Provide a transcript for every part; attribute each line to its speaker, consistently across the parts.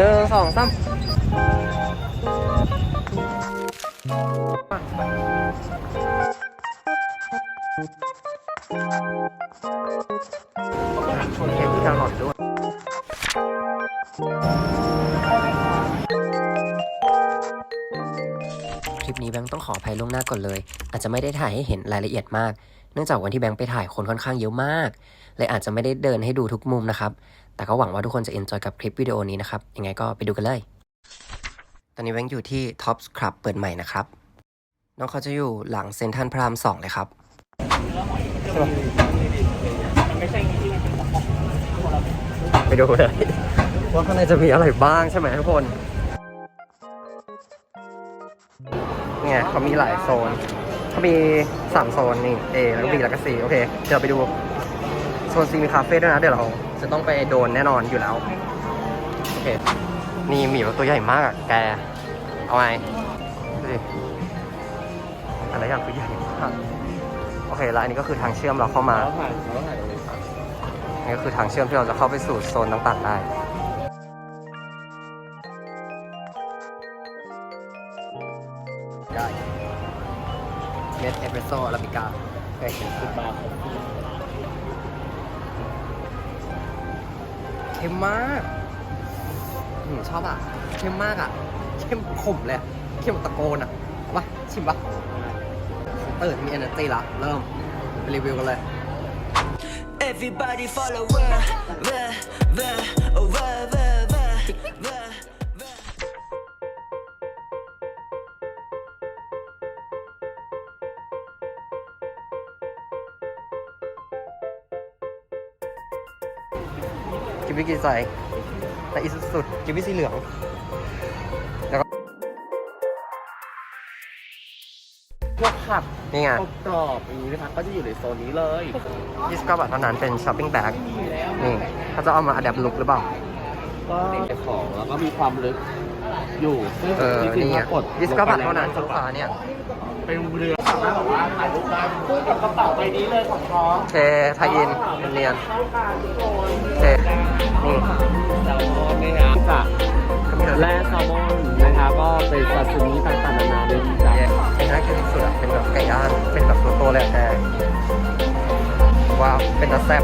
Speaker 1: หนึ่งสองสามชนเค้กที่แครอทด้วยคลิปนี้แบงค์ต้องขออภัยล่วงหน้าก่อนเลย อาจจะไม่ได้ถ่ายให้เห็นรายละเอียดมาก เนื่องจากวันที่แบงค์ไปถ่ายคนค่อนข้างเยอะมาก เลยอาจจะไม่ได้เดินให้ดูทุกมุมนะครับ แต่ก็หวังว่าทุกคนจะเอนจอยกับคลิปวิดีโอนี้นะครับ ยังไงก็ไปดูกันเลย ตอนนี้แบงค์อยู่ที่ Tops Club เปิดใหม่นะครับ น้องเขาจะอยู่หลังเซ็นทรัลพระรามสองเลยครับ ไปดูเลยว่าข้างในจะมีอะไรบ้างใช่ไหมทุกคน เนี่ยเขามีหลายโซน เขามีสามโซนนี่ A แล้วก็ B แล้วก็ C โอเค เดี๋ยวเราไปดู โซน C มีคาเฟ่ด้วยนะ เดี๋ยวเราจะต้องไปโดนแน่นอนอยู่แล้ว โอเค นี่หมีแบบตัวใหญ่มากอะแก เอาไงดูดิแต่ละอย่างคือใหญ่มากโอเค แล้วอันนี้ก็คือทางเชื่อมเราเข้ามา
Speaker 2: แล้วถ่ายแล้วถ่ายตรงนี้ครับ
Speaker 1: นี่ก็คือทางเชื่อมที่เราจะเข้าไปสู่โซนต่างๆได้ได้ โซอาราบิก้าเคยเห็น
Speaker 2: สิบบาทครับ
Speaker 1: เข้มมากอืมชอบอะเข้มมากอะเข้มขมเลยเข้มตะโกนอะเอาชิมปะตื่นมี energy ละเริ่มไปรีวิวกันเลย
Speaker 3: Everybody follow where, where, where, oh, where, where,
Speaker 1: กิบวิกีใส่แต่อีสุดๆกิบวิสีเหลืองแล้วก็
Speaker 2: พวกผัก
Speaker 1: นี่ไง
Speaker 2: กรอบๆอย่างนี้นะครับก็จะอยู่ในโซนนี้เลย
Speaker 1: 29บาทเท่านั้นเป็นช้อปปิ้งแบ็กนี่เขาจะเอามาอัดแอปลุกหรือเปล่า
Speaker 2: ก็เป็นของแล้วก็มีความลึก อยู่ซึ่ง
Speaker 1: เออ
Speaker 2: จริง
Speaker 1: นี่
Speaker 2: ๆ
Speaker 1: ไง
Speaker 2: ถ้ากด
Speaker 1: 29บาทเท่านั้นลูกค้าเนี่ย
Speaker 2: เป็นเรือสามารถแบบว่าถ่ายรูปได้คู่กับกระเป๋าใบนี้เลยของท้อง
Speaker 1: โอเคไทยอินเนียน
Speaker 2: เข้ากันทุกคน
Speaker 1: โอเคนี่
Speaker 2: แซลมอนนะครับจาก
Speaker 1: ก็มี
Speaker 2: แร่แซลมอนนะครับก็เป็นซาซิมิต่างๆนานาเลยจาก
Speaker 1: ไอ้น่ากินที่สุดอะเป็นแบบไก่ย่างเป็นแบบตัวโตๆเลยอะแต่ว้าวเป็นตาแซ่บ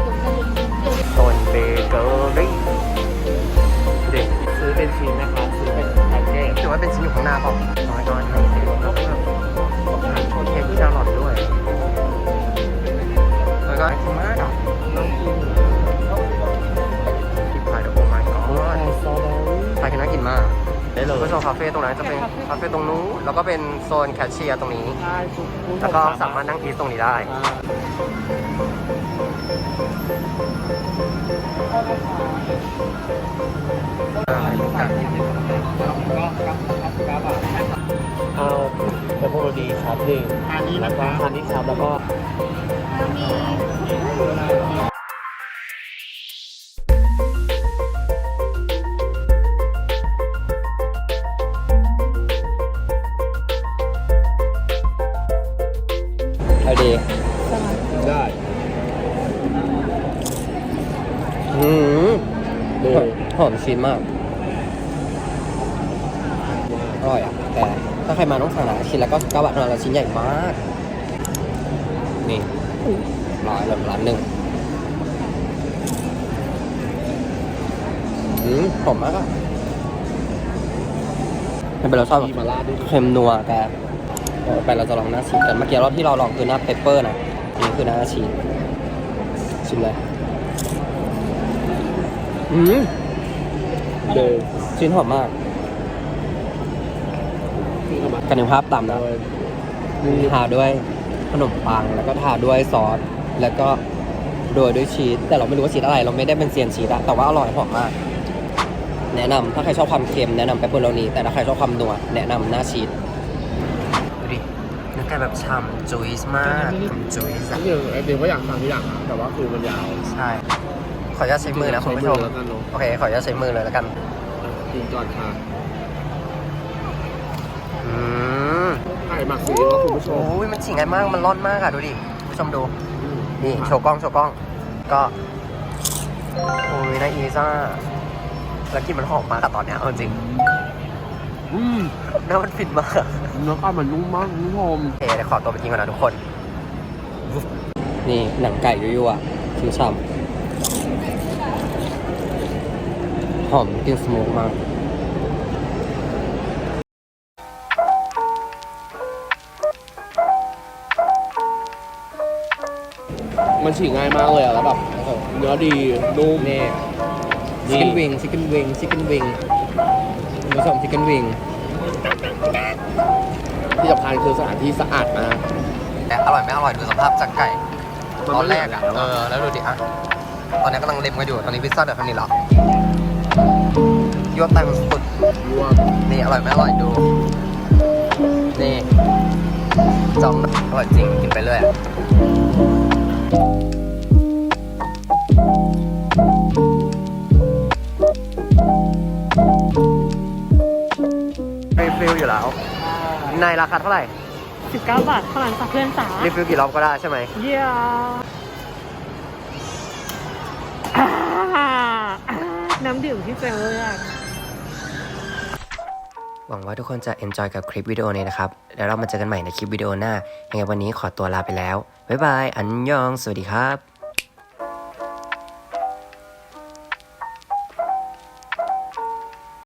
Speaker 1: ว่าเป็นชิ้นอยน้อยน้อยให้เสียแล้วก็แบบชนเค้กที่แครอทด้วย แล้วก็ไอติมากอะ
Speaker 2: น้องกิน
Speaker 1: ที่พายเดอะโอ้ my
Speaker 2: แอ
Speaker 1: god
Speaker 2: ร์บอรี่
Speaker 1: พายคือน่ากินมาก
Speaker 2: ได้เลย
Speaker 1: ก็โซนคาเฟ่ตรงนั้นจะเป็นคาเฟ่ตรงนู้นแล้วก็เป็นโซนแคชเชียร์ตรงนี้ แล้วก็สามารถนั่งทีสตรงนี้ได้ถ่ายรูปกัน
Speaker 2: เปปเปอโรนีครับหนึ่งอันนี้นะครับอันนี้ครับแล้วก็
Speaker 1: เอาดี
Speaker 2: ได้
Speaker 1: อืม
Speaker 2: ดู
Speaker 1: หอมชิ้นมากอร่อยอะแต่ ถ้าใครมาต้องสั่งนะชิ้นละก็9บาทเท่านั้นแล้วชิ้นใหญ่มาก นี่ร้อยแบบร้านหนึ่งอืมหอมมากอะไม่เป็นเราชอบแบบ
Speaker 2: มีมาล่าด้วย
Speaker 1: เค็มนัวแกเออไปเราจะลองหน้าชีสกันเมื่อกี้รอบที่เราลองคือหน้าเปปเปอร์นะอันนี้คือหน้าชีสชิมเลยอืม
Speaker 2: เดิม
Speaker 1: ชิ้นหอมมาก กันนึกภาพต่ำนะทาด้วยขนมปังแล้วก็ทาด้วยซอสแล้วก็โรยด้วยชีสแต่เราไม่รู้ว่าชีสอะไร เราไม่ได้เป็นเซียนชีสอะแต่ว่าอร่อยหอมมาก แนะนำถ้าใครชอบความเค็มแนะนำเปปเปอโรนีแต่ถ้าใครชอบความนัวแนะนำหน้าชีสดูดิเนื้อไก่แบบฉ่ำจุยส์มากจุยส์อะ
Speaker 2: เดี๋ยวเดี๋ยวก็อยากสั่งทุกอย่างนะแต่ว่าคือมันยาว
Speaker 1: ใช่ขออนุญาตใช้มือนะคุณผู้ชม
Speaker 2: ใช้มือแล้วกันเนอะ
Speaker 1: โอเคขออนุญาตใช้มือเลยแล้วกัน
Speaker 2: กินก่อนค่ะ
Speaker 1: อืม
Speaker 2: ไข่หมักซีอิ๊วครับคุณผู้ชม
Speaker 1: โอ้ยมันฉีกง่ายมาก มันร่อนมากอะดูดิคุณผู้ชมดู นี่ โชว์กล้อง โชว์กล้อง ก็ โอ้ยน่าอีซ่า แล้วกลินมันหอมมากอะตอนเนี้ยเอาจริง
Speaker 2: อืม
Speaker 1: เนื้อมันฟินมาก
Speaker 2: เนื้อข้าวมันนุ่มมากคุณผู้ชม
Speaker 1: โอเคเดี๋ยวขอตัวไปกินก่อนนะทุกคน นี่หนังไก่ยั่วๆชื่อช่ำหอมกลินสโมกมาก
Speaker 2: มันฉีกง่ายมากเลยอะแล้วแบบโอ้โหเนื้อดีนุ่ม
Speaker 1: นี่
Speaker 2: นี่
Speaker 1: ชิคเก้นวิงชิคเก้นวิงชิคเก้นวิงคุณผู้ชมชิคเก้นวิง
Speaker 2: ที่สำคัญคือสถานที่สะอาดมาก
Speaker 1: แต่อร่อยไม่อร่อยดูสภาพจากไก่
Speaker 2: มัน
Speaker 1: ตอน
Speaker 2: ไม่
Speaker 1: แรกอะ
Speaker 2: เหลือแล้ว
Speaker 1: เอ
Speaker 2: อะ
Speaker 1: อแล้วดูดิอะตอนนี้กำลังเล็มกันอยู่ตอนนี้พิซซ่าเดือดเท่านี้แล้วยั่วไตมันสุด
Speaker 2: ยั่ว
Speaker 1: นี่อร่อยไม่อร่อยดู นี่จอมอร่อยจริงกินไปเรื่อยรี ราคาเท่าไหร่
Speaker 4: 19 บาทเท่านั้นค่ะเพื่อนจ๋า
Speaker 1: รีฟิลกี่รอบก็ได้ใช่ไหม
Speaker 4: เยี่ยอ่าอ่าน้ำดื่มที่เฟรเลือก
Speaker 1: หวังว่าทุกคนจะ enjoy กับคลิปวิดีโอนี้นะครับ แล้วเรามาเจอกันใหม่ในคลิปวิดีโอหน้ายังไงวันนี้ขอตัวลาไปแล้ว บ๊ายบาย อันยอง สวัสดีครับ